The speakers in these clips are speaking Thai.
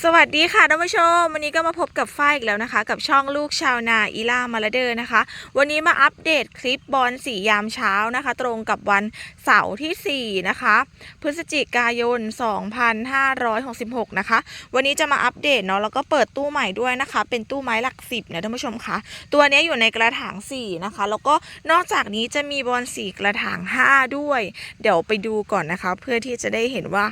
สวัสดีค่ะท่านผู้ชม วันนี้ก็มาพบกับฝ้ายอีกแล้วนะคะ กับช่องลูกชาวนาอีล่ามาลาเดอร์นะคะ วันนี้มาอัปเดตคลิปบอลสียามเช้านะคะ ตรงกับวันเสาร์ที่ 4 นะคะ พฤศจิกายน 2566 นะคะ วันนี้จะมาอัปเดตเนาะแล้วก็เปิดตู้ใหม่ด้วยนะคะ เป็นตู้ไม้หลักสิบนะท่านผู้ชมคะตัวนี้อยู่ในกระถาง4นะคะ แล้วก็นอกจากนี้จะมีบอลสีกระถาง 5 ด้วย เดี๋ยวไปดูก่อนนะคะ เพื่อที่จะได้เห็นว่า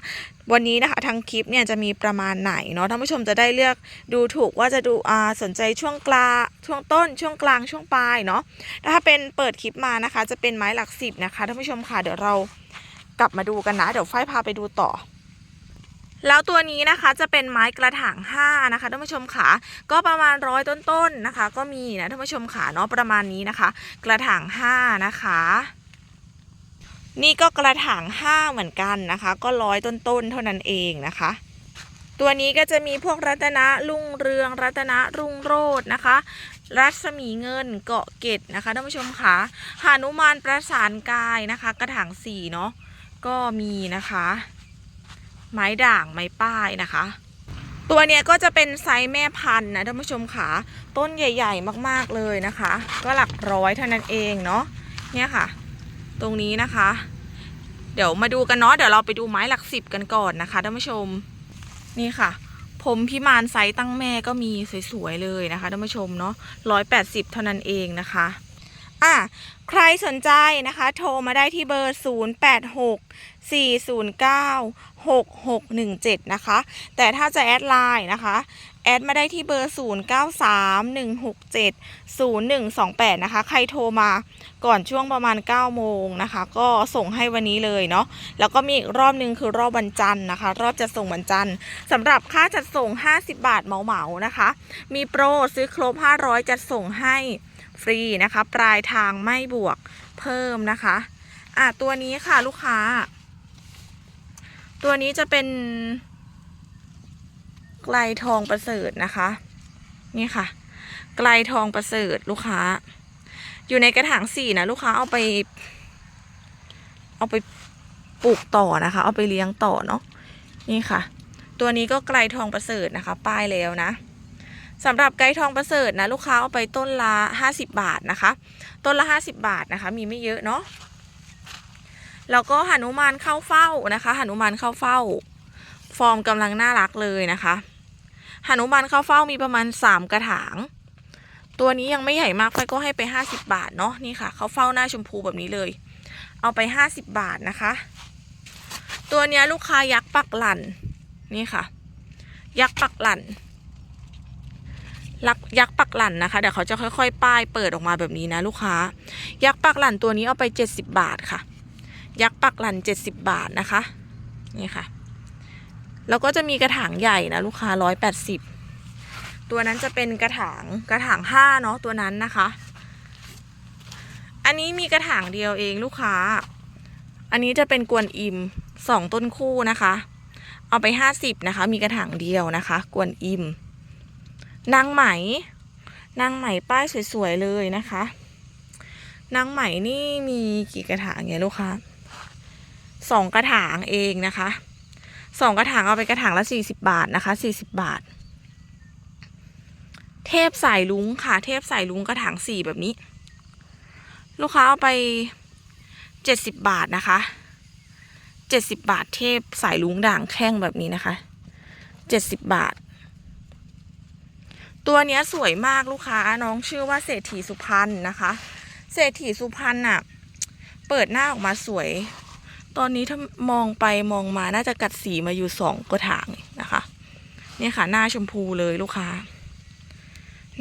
วันนี้นะคะทางคลิปเนี่ยจะมีประมาณไหนเนาะท่านผู้ชมจะได้เลือกดูถูกว่าจะดูอ่าสนใจช่วงกลางช่วงต้น ช่วงกลางช่วงปลายเนาะถ้าเป็นเปิดคลิปมานะคะ จะเป็นไม้หลักสิบนะคะท่านผู้ชมค่ะเดี๋ยวเรากลับมาดูกันนะ เดี๋ยวฝ้ายพาไปดูต่อแล้วตัวนี้นะคะจะเป็นไม้กระถาง5นะคะท่านผู้ชมค่ะก็ประมาณร้อยต้นๆนะคะ ก็มีนะท่านผู้ชมค่ะเนาะประมาณนี้นะคะ กระถาง5นะคะ นี่ก็กระถางห้าเหมือนกันนะคะ ก็ร้อยต้นๆเท่านั้นเองนะคะ ตัวนี้ก็จะมีพวกรัตนะรุ่งเรือง รัตนะรุ่งโรจน์นะคะ รัศมีเงินเกาะเกตนะคะท่านผู้ชมคะหานุมานประสานกายนะคะ กระถางสี่เนาะก็มีนะคะ ไม้ด่างไม้ป้ายนะคะ ตัวเนี้ยก็จะเป็นไซส์แม่พันธุ์นะท่านผู้ชมค่ะต้นใหญ่ ๆ มากๆเลยนะคะ ก็หลักร้อยเท่านั้นเองเนาะเนี่ยค่ะ ตรงนี้นะคะ เดี๋ยวมาดูกันเนาะเดี๋ยวเราไปดูไม้หลักสิบกันก่อนนะคะท่านผู้ชมนี่ค่ะผมพิมานไซส์ตั้งแม่ก็มีสวยๆเลยนะคะท่านผู้ชมเนาะร้อยแปดสิบเท่านั้นเองนะคะอะใครสนใจนะคะ โทรมาได้ที่เบอร์ 0 8 6 4 0 9 6 6 1 7 นะคะ แต่ถ้าจะแอดไลน์นะคะ แอดมาได้ที่เบอร์ 0 9 3 1 6 7 0 1 2 8 นะคะ ใครโทรมาก่อนช่วงประมาณ 9 โมงนะคะ ก็ส่งให้วันนี้เลยเนาะ แล้วก็มีอีกรอบนึงคือรอบวันจันทร์นะคะ รอบจัดส่งวันจันทร์สำหรับค่าจัดส่ง 50 บาทเหมาๆนะคะ มีโปรซื้อครบ 500 จัดส่งให้ฟรีนะคะ ปลายทางไม่บวกเพิ่มนะคะ อะตัวนี้ค่ะลูกค้า ตัวนี้จะเป็น ไกลทองประเสริฐนะคะ นี่ค่ะ ไกลทองประเสริฐลูกค้า อยู่ในกระถางสี่นะลูกค้าเอาไป เอาไปปลูกต่อนะคะ เอาไปเลี้ยงต่อเนาะนี่ค่ะ ตัวนี้ก็ไกลทองประเสริฐนะคะ ป้ายแล้วนะสำหรับไกลทองประเสริฐนะลูกค้าเอาไปต้นละห้าสิบบาทนะคะ ต้นละห้าสิบบาทนะคะ มีไม่เยอะเนาะแล้วก็หนุมานเข้าเฝ้านะคะหนุมานเข้าเฝ้า ฟอร์มกำลังน่ารักเลยนะคะหนุมานเข้าเฝ้ามีประมาณสามกระถาง ตัวนี้ยังไม่ใหญ่มากไฟก็ให้ไปห้าสิบบาทเนาะนี่ค่ะเขาเฝ้าหน้าชมพูแบบนี้เลย เอาไปห้าสิบบาทนะคะ ตัวนี้ลูกค้ายักษ์ปักหลันนี่ค่ะ ยักษ์ปักหลันลักยักษ์ปักหลันนะคะเดี๋ยวเขาจะค่อยๆ ป้ายเปิดออกมาแบบนี้นะลูกค้า ยักษ์ปักหลันตัวนี้เอาไปเจ็ดสิบบาทค่ะ ยักษ์ปักหลันเจ็ดสิบบาทนะคะ นี่ค่ะ แล้วก็จะมีกระถางใหญ่นะลูกค้าร้อยแปดสิบตัวนั้นจะเป็นกระถางกระถางห้าเนาะตัวนั้นนะคะ อันนี้มีกระถางเดียวเองลูกค้า อันนี้จะเป็นกวนอิมสองต้นคู่นะคะ เอาไปห้าสิบนะคะ มีกระถางเดียวนะคะ กวนอิมนางไหมนางไหมป้ายสวยๆเลยนะคะนางไหมนี่มีกี่กระถางเนี่ยลูกค้าสองกระถางเองนะคะ สองกระถางเอาไปกระถางละสี่สิบาทนะคะสี่สิบบาท เทพสายลุงค่ะ เทพสายลุงกระถางสี่แบบนี้ ลูกค้าเอาไปเจ็ดสิบบาทนะคะเจ็ดสิบบาท เทพสายลุงด่างแข้งแบบนี้นะคะเจ็ดสิบบาท ตัวเนี้ยสวยมากลูกค้าน้องชื่อว่าเศรษฐีสุพรรณนะคะ เศรษฐีสุพรรณอะเปิดหน้าออกมาสวย ตอนนี้ถ้ามองไปมองมาน่าจะกัดสีมาอยู่สองกระถางนะคะ เนี่ยค่ะ หน้าชมพูเลยลูกค้า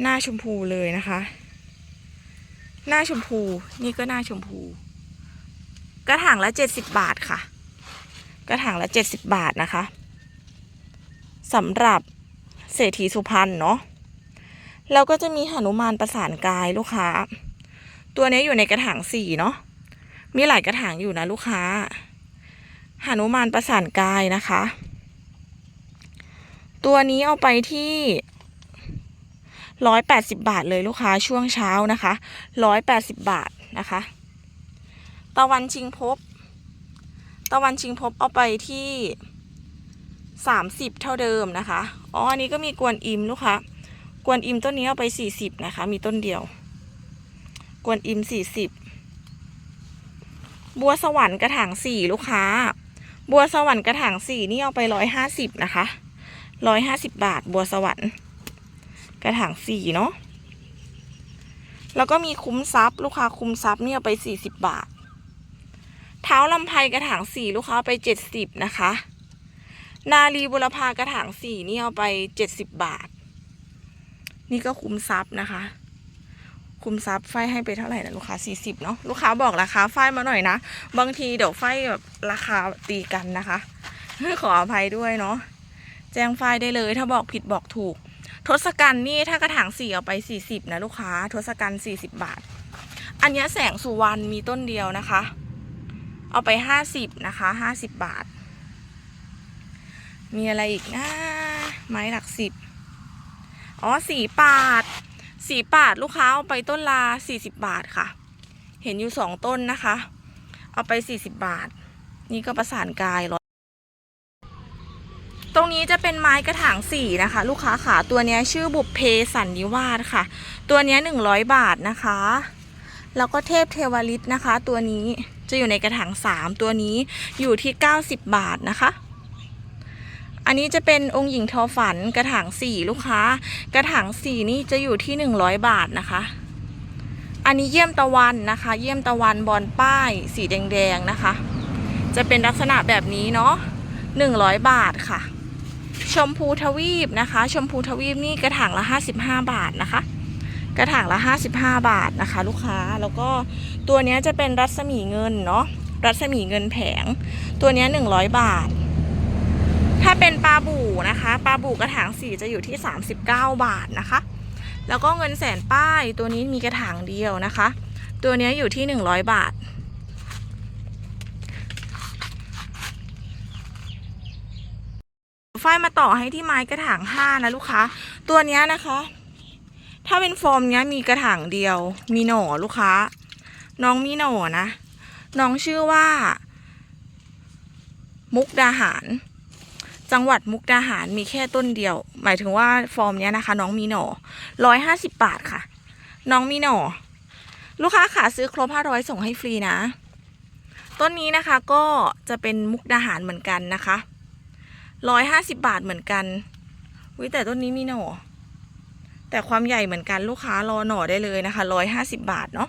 หน้าชมพูเลยนะคะ หน้าชมพูนี่ก็หน้าชมพู กระถางละเจ็ดสิบบาทค่ะ กระถางละเจ็ดสิบบาทนะคะสำหรับเศรษฐีสุพรรณเนาะแล้วก็จะมีหนุมานประสานกายลูกค้า ตัวนี้อยู่ในกระถางสี่เนาะ มีหลายกระถางอยู่นะลูกค้าหนุมานประสานกายนะคะ ตัวนี้เอาไปที่ร้อยแปดสิบาทเลยลูกค้าช่วงเช้านะคะร้อยแปดสิบาทนะคะ ตะวันชิงพบ ตะวันชิงพบเอาไปที่สามสิบเท่าเดิมนะคะ อ๋อ อันนี้ก็มีกวนอิมลูกค้ากวนอิมต้นนี้เอาไปสี่สิบนะคะ มีต้นเดียว กวนอิมสี่สิบ บัวสวรรค์กระถางสี่ลูกค้า บัวสวรรค์กระถางสี่นี่เอาไปร้อยห้าสิบนะคะร้อยห้าสิบบาท บัวสวรรค์ กระถางสี่เนาะแล้วก็มีคุ้มทรัพย์ลูกค้าคุ้มทรัพย์นี่เอาไปสี่สิบบาท เท้าลำไพกระถางสี่ลูกค้าไปเจ็ดสิบนะคะ นาลีบุรพากระถางสี่นี่เอาไปเจ็ดสิบบาท นี่ก็คุ้มทรัพย์นะคะ คุ้มทรัพย์ไฟให้ไปเท่าไหร่นะลูกค้าสี่สิบเนาะลูกค้าบอกราคาไฟมาหน่อยนะ บางทีเดี๋ยวไฟแบบราคาตีกันนะคะ ขออภัยด้วยเนาะแจ้งไฟได้เลยถ้าบอกผิดบอกถูก ทศกัณฐ์นี่ถ้ากระถางสี่เอาไปสี่สิบนะลูกค้า ทศกัณฐ์สี่สิบบาท อันนี้แสงสุวรรณมีต้นเดียวนะคะ เอาไปห้าสิบนะคะห้าสิบบาท มีอะไรอีกนะไม้หลักสิบอ๋อสีปาด สีปาดลูกค้าเอาไปต้นลาสี่สิบบาทค่ะ เห็นอยู่สองต้นนะคะ เอาไปสี่สิบบาท นี่ก็ประสานกายร้อยตรงนี้จะเป็นไม้กระถางสี่นะคะ ลูกค้าขาตัวนี้ชื่อบุพเพสันนิวาสค่ะ ตัวนี้หนึ่งร้อยบาทนะคะ แล้วก็เทพเทวฤทธิ์นะคะ ตัวนี้จะอยู่ในกระถางสามตัวนี้อยู่ที่เก้าสิบบาทนะคะ อันนี้จะเป็นองค์หญิงทอฝันกระถางสี่ลูกค้า กระถางสี่นี่จะอยู่ที่หนึ่งร้อยบาทนะคะ อันนี้เยี่ยมตะวันนะคะ เยี่ยมตะวันบอลป้าย สีแดงๆนะคะ จะเป็นลักษณะแบบนี้เนาะหนึ่งร้อยบาทค่ะ ชมพูทวีปนะคะ ชมพูทวีปนี่กระถางละห้าสิบห้าบาทนะคะ กระถางละห้าสิบห้าบาทนะคะ ลูกค้าแล้วก็ตัวนี้จะเป็นรัศมีเงินเนาะรัศมีเงินแผง ตัวนี้หนึ่งร้อยบาท ถ้าเป็นปลาบู่นะคะปลาบู่กระถางสีจะอยู่ที่ 39 บาทนะคะ แล้วก็เงินแสนป้ายตัวนี้มีกระถางเดียวนะคะ ตัวนี้อยู่ที่ 100 บาท ฝ้ายมาต่อให้ที่ไม้กระถางห้านะลูกค้า ตัวนี้นะคะ ถ้าเป็นฟอร์มเนี้ยมีกระถางเดียว มีหน่อลูกค้า น้องมีหน่อนะ น้องชื่อว่า มุกดาหาร จังหวัดมุกดาหารมีแค่ต้นเดียว หมายถึงว่าฟอร์มเนี้ยนะคะ น้องมีหน่อร้อยห้าสิบบาทค่ะ น้องมีหน่อ ลูกค้าขาซื้อครบห้าร้อยส่งให้ฟรีนะ ต้นนี้นะคะก็จะเป็นมุกดาหารเหมือนกันนะคะร้อยห้าสิบบาทเหมือนกันวิแต่ต้นนี้มีหน่อ แต่ความใหญ่เหมือนกันลูกค้ารอหน่อได้เลยนะคะร้อยห้าสิบบาทเนาะ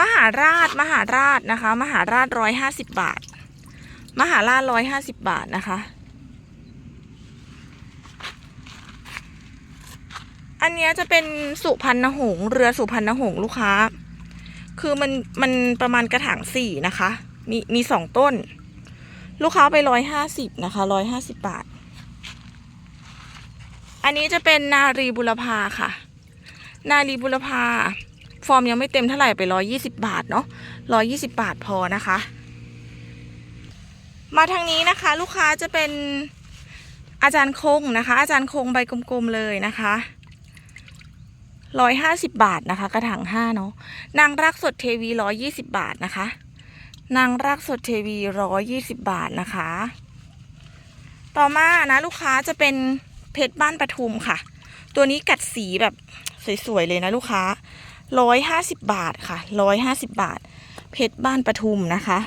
มหาราชมหาราชนะคะ มหาราชร้อยห้าสิบบาท มหาราร้อยห้าสิบบาทนะคะ อันนี้จะเป็นสุพรรณหงส์เรือสุพรรณหงส์ลูกค้า คือมันมันประมาณกระถางสี่นะคะ มีมีสองต้น ลูกค้าไปร้อยห้าสิบนะคะร้อยห้าสิบบาท อันนี้จะเป็นนารีบุรพาค่ะ นารีบุรพาฟอร์มยังไม่เต็มเท่าไหร่ไปร้อยยี่สิบาทเนาะร้อยี่สิบาทพอนะคะ มาทางนี้นะคะลูกค้าจะเป็นอาจารย์คงนะคะ อาจารย์คงใบกลมๆเลยนะคะร้อยห้าสิบบาทนะคะ กระถางห้าเนาะนางรักสดเทวีร้อยี่สิบบาทนะคะ นางรักสดเทวีร้อยี่สิบาทนะคะ ต่อมานะลูกค้าจะเป็นเพชรบ้านปทุมค่ะ ตัวนี้กัดสีแบบสวยๆเลยนะลูกค้าร้อยห้าสิบบาทค่ะร้อยห้าสิบบาท เพชรบ้านปทุมนะคะ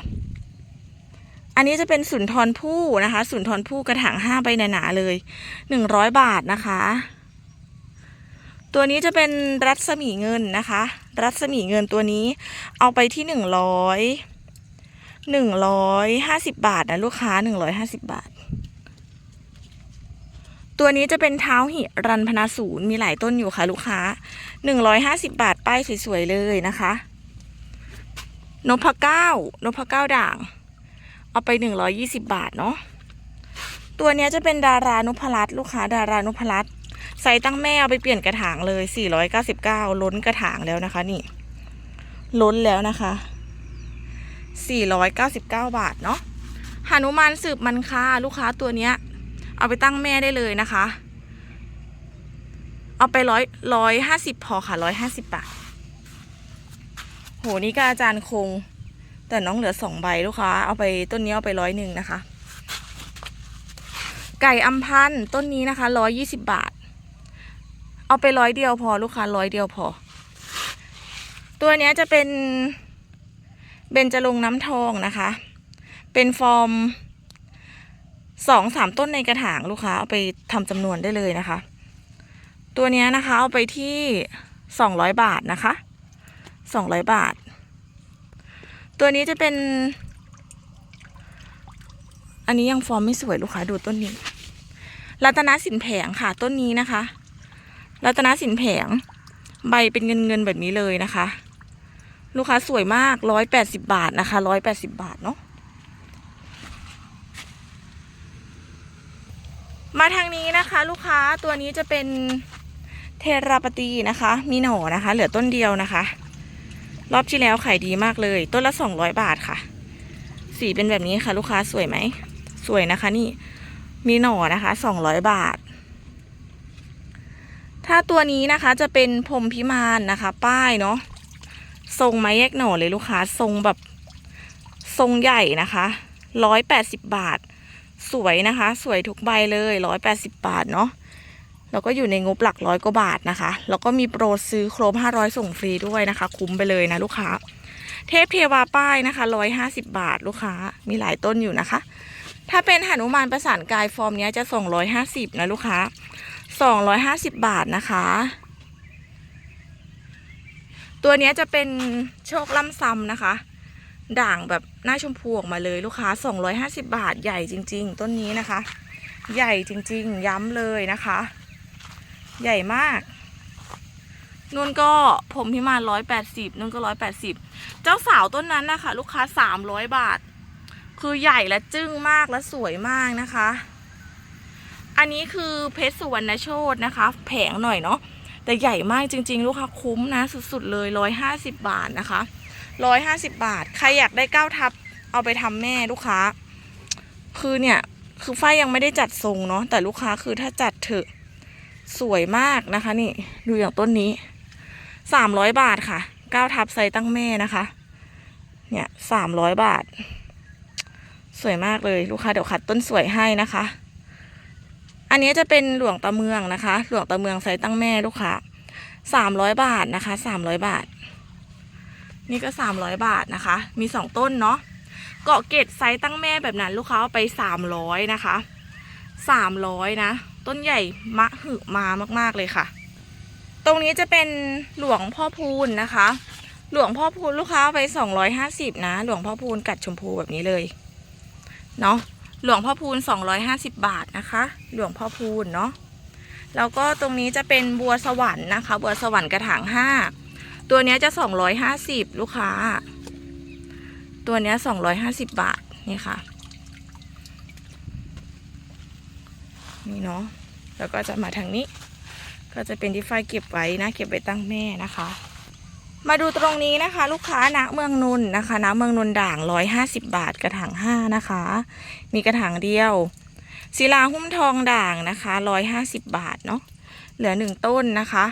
อันนี้จะเป็นสุนทรภู่นะคะ สุนทรภู่กระถางห้าใบหนาๆเลยหนึ่งร้อยบาทนะคะ ตัวนี้จะเป็นรัศมีเงินนะคะ รัศมีเงินตัวนี้เอาไปที่หนึ่งร้อยหนึ่งร้อยห้าสิบบาทนะลูกค้าหนึ่งร้อยห้าสิบบาท ตัวนี้จะเป็นเท้าหิรันพนาศูนย์มีหลายต้นอยู่ค่ะ ลูกค้าหนึ่งร้อยห้าสิบบาทป้ายสวยๆเลยนะคะนพเก้านพเก้าด่าง เอาไปหนึ่งร้อยี่สิบาทเนาะตัวเนี้ยจะเป็นดารานุพรัตน์ลูกค้าดารานุพรัตน์ใส่ตั้งแม่เอาไปเปลี่ยนกระถางเลยสี่ร้อยเก้าสิบเก้าล้นกระถางแล้วนะคะ นี่ ล้นแล้วนะคะสี่ร้อยเก้าสิบเก้าบาทเนาะหานุมานสืบมันค่าลูกค้าตัวเนี้ย เอาไปตั้งแม่ได้เลยนะคะ เอาไปร้อยร้อยห้าสิบพอค่ะร้อยห้าสิบบาทโหนี่ก็อาจารย์คง แต่น้องเหลือสองใบลูกค้า เอาไปต้นนี้เอาไปร้อยหนึ่งนะคะ ไก่อัมพันต้นนี้นะคะร้อยยี่สิบบาท เอาไปร้อยเดียวพอลูกค้าร้อยเดียวพอ ตัวนี้จะเป็นเบญจรงน้ำทองนะคะ เป็นฟอร์มสองสามต้นในกระถางลูกค้าเอาไปทำจำนวนได้เลยนะคะ ตัวนี้นะคะเอาไปที่สองร้อยบาทนะคะสองร้อยบาท ตัวนี้จะเป็น อันนี้ยังฟอร์มไม่สวยลูกค้าดูต้นนี้ รัตนสินแผงค่ะต้นนี้นะคะ รัตนสินแผง ใบเป็นเงินเงินแบบนี้เลยนะคะ ลูกค้าสวยมากร้อยแปดสิบาทนะคะร้อยแปดสิบาทเนาะมาทางนี้นะคะ ลูกค้าตัวนี้จะเป็นเทราปตีนะคะ มีหน่อนะคะ เหลือต้นเดียวนะคะ รอบที่แล้วขายดีมากเลย ต้นละสองร้อยบาทค่ะ สีเป็นแบบนี้ค่ะ ลูกค้าสวยไหม สวยนะคะนี่ มีหน่อนะคะสองร้อยบาท ถ้าตัวนี้นะคะจะเป็นพรมพิมานนะคะ ป้ายเนาะ ทรงไม้แยกหน่อเลยลูกค้า ทรงแบบทรงใหญ่นะคะร้อยแปดสิบบาท สวยนะคะ สวยทุกใบเลยร้อยแปดสิบบาทเนาะ แล้วก็อยู่ในงบหลักร้อยกว่าบาทนะคะ แล้วก็มีโปรซื้อครบห้าร้อยส่งฟรีด้วยนะคะ คุ้มไปเลยนะลูกค้า เทพเทวาป้ายนะคะร้อยห้าสิบบาทลูกค้า มีหลายต้นอยู่นะคะ ถ้าเป็นหนุมานประสานกายฟอร์มนี้จะส่งร้อยห้าสิบนะลูกค้าสองร้อยห้าสิบบาทนะคะ ตัวนี้จะเป็นโชคล่ำซ้ำนะคะ ด่างแบบหน้าชมพูออกมาเลยลูกค้า 250 บาทใหญ่จริง ๆ ต้นนี้นะคะ ใหญ่จริง ๆ ย้ำเลยนะคะ ใหญ่มากนุ่นก็ผมพิมาน180นุ่นก็180เจ้าสาวต้นนั้นนะคะลูกค้า300บาท คือใหญ่และจึ้งมากและสวยมากนะคะ อันนี้คือเพชรสุวรรณโชตนะคะ แผงหน่อยเนาะแต่ใหญ่มากจริง ๆ ลูกค้าคุ้มนะสุดๆเลยร้อยห้าสิบบาทนะคะร้อยห้าสิบบาท ใครอยากได้เก้าทับเอาไปทำแม่ลูกค้า คือเนี่ยคือฝ้ายยังไม่ได้จัดทรงเนาะแต่ลูกค้าคือถ้าจัดเถอะ สวยมากนะคะนี่ดูอย่างต้นนี้สามร้อยบาทค่ะเก้าทับไซส์ตั้งแม่นะคะ เนี่ยสามร้อยบาท สวยมากเลยลูกค้าเดี๋ยวคัดต้นสวยให้นะคะ อันนี้จะเป็นหลวงตาเมืองนะคะ หลวงตาเมืองไซส์ตั้งแม่ลูกค้าสามร้อยบาทนะคะสามร้อยบาท นี่ก็สามร้อยบาทนะคะ มีสองต้นเนาะเกาะเกตไซส์ตั้งแม่แบบนั้นลูกค้าเอาไปสามร้อยนะคะสามร้อยนะ ต้นใหญ่มะหึมามากๆเลยค่ะ ตรงนี้จะเป็นหลวงพ่อพูนนะคะ หลวงพ่อพูนลูกค้าไปสองร้อยห้าสิบนะ หลวงพ่อพูนกัดชมพูแบบนี้เลยเนาะหลวงพ่อพูน250บาทนะคะ หลวงพ่อพูนเนาะแล้วก็ตรงนี้จะเป็นบัวสวรรค์นะคะ บัวสวรรค์กระถาง5ตัวนี้ยจะ250ลูกค้า ตัวนี้ย250บาทนี่ค่ะ นี่เนาะแล้วก็จะมาทางนี้ ก็จะเป็นที่ไฟเก็บไว้นะ เก็บไว้ตั้งแม่นะคะ มาดูตรงนี้นะคะ ลูกค้าณเมืองนนนะคะณเมืองนนด่าง150บาทกระถาง5นะคะ มีกระถางเดียวศิลาหุ้มทองด่างนะคะ150บาทเนาะเหลือหนึ่งต้นนะคะ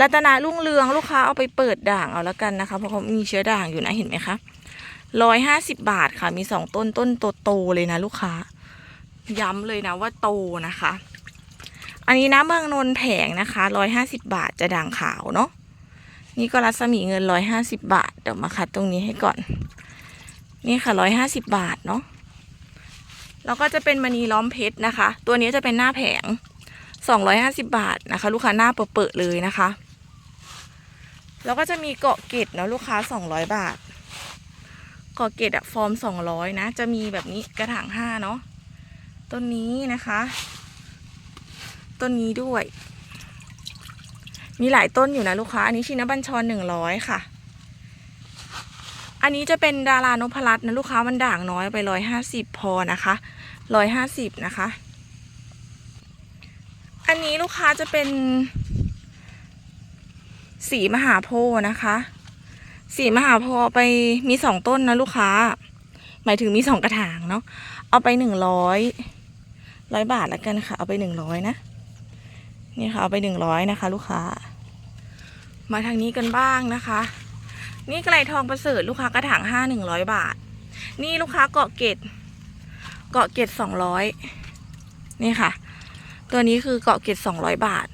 รัตนารุ่งเรืองลูกค้าเอาไปเปิดด่างเอาแล้วกันนะคะ เพราะเขามีเชื้อด่างอยู่นะเห็นไหมคะ150บาทค่ะ มีสองต้นต้นโตๆเลยนะลูกค้า ย้ำเลยนะว่าโตนะคะ อันนี้นะเมืองนนท์แผงนะคะ150บาทจะด่างขาวเนาะนี่ก็รัศมีเงิน150บาท เดี๋ยวมาคัดตรงนี้ให้ก่อน นี่ค่ะ150บาทเนาะแล้วก็จะเป็นมณีล้อมเพชรนะคะ ตัวนี้จะเป็นหน้าแผง250บาทนะคะ ลูกค้าหน้าเปิดเลยนะคะ แล้วก็จะมีเกาะเกตเนาะลูกค้า200บาท เกาะเกตอะฟอร์ม200นะ จะมีแบบนี้กระถาง5เนาะ ต้นนี้นะคะ ต้นนี้ด้วย มีหลายต้นอยู่นะลูกค้า อันนี้ชินบัญชร100ค่ะ อันนี้จะเป็นดารานพรัตน์นะลูกค้ามันด่างน้อยไปร้อยห้าสิบพอนะคะร้อยห้าสิบนะคะ อันนี้ลูกค้าจะเป็น สีมหาโพนะคะ สีมหาโพไปมีสองต้นนะลูกค้า หมายถึงมีสองกระถางเนาะเอาไปหนึ่งร้อย ร้อยบาทแล้วกันค่ะ เอาไปหนึ่งร้อยนะ นี่ค่ะ เอาไปหนึ่งร้อยนะคะ ลูกค้า มาทางนี้กันบ้างนะคะ นี่ไกลทองประเสริฐลูกค้ากระถางห้าหนึ่งร้อยบาท นี่ลูกค้าเกาะเกตเกาะเกตสองร้อยนี่ค่ะ ตัวนี้คือเกาะเกร็ดสองร้อยบาท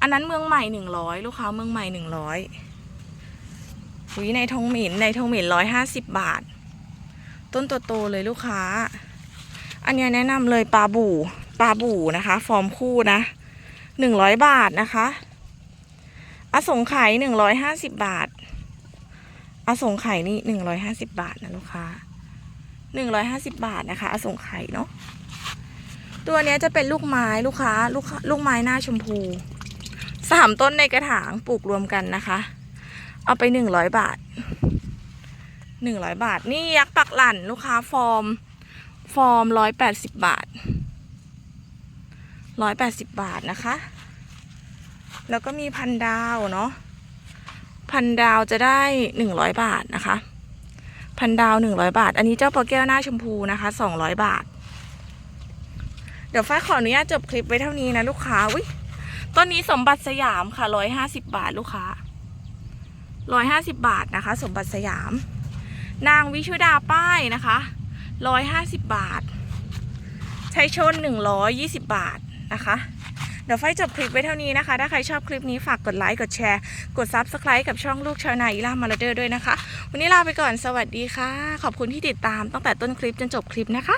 อันนั้นเมืองใหม่หนึ่งร้อยลูกค้าเมืองใหม่หนึ่งร้อยหุยในทงหมินในทงหมินร้อยห้าสิบบาท ต้นโตๆเลยลูกค้า อันนี้แนะนำเลยปลาบู่ปลาบู่นะคะ ฟอร์มคู่นะหนึ่งร้อยบาทนะคะอสงไข่หนึ่งร้อยห้าสิบบาทอสงไข่นี่หนึ่งร้อยห้าสิบบาทนะลูกค้าหนึ่งร้อยห้าสิบบาทนะคะอสงไข่เนาะตัวนี้จะเป็นลูกไม้ลูกค้าลูกลูกไม้หน้าชมพูสามต้นในกระถางปลูกรวมกันนะคะ เอาไปหนึ่งร้อยบาทหนึ่งร้อยบาท นี่ยักษ์ปักหลั่นลูกค้าฟอร์ม ฟอร์มร้อยแปดสิบบาทร้อยแปดสิบบาทนะคะ แล้วก็มีพันดาวเนาะพันดาวจะได้หนึ่งร้อยบาทนะคะ พันดาวหนึ่งร้อยบาท อันนี้เจ้าปลาแก้วหน้าชมพูนะคะสองร้อยบาท เดี๋ยวฝ้าขออนุญาตจบคลิปไว้เท่านี้นะลูกค้าวิต้นนี้สมบัติสยามค่ะร้อยห้าสิบบาทลูกค้าร้อยห้าสิบบาทนะคะ สมบัติสยาม นางวิชุดาป้ายนะคะ ร้อยห้าสิบบาท ใช้ชนหนึ่งร้อยยี่สิบบาทนะคะเดี๋ยวไฟจบคลิปไว้เท่านี้นะคะ ถ้าใครชอบคลิปนี้ฝากกดไลค์ กดแชร์ กด Subscribe กับช่องลูกชาวนาอีล่ามาลาเดอร์ด้วยนะคะ วันนี้ลาไปก่อน สวัสดีค่ะ ขอบคุณที่ติดตามตั้งแต่ต้นคลิปจนจบคลิปนะคะ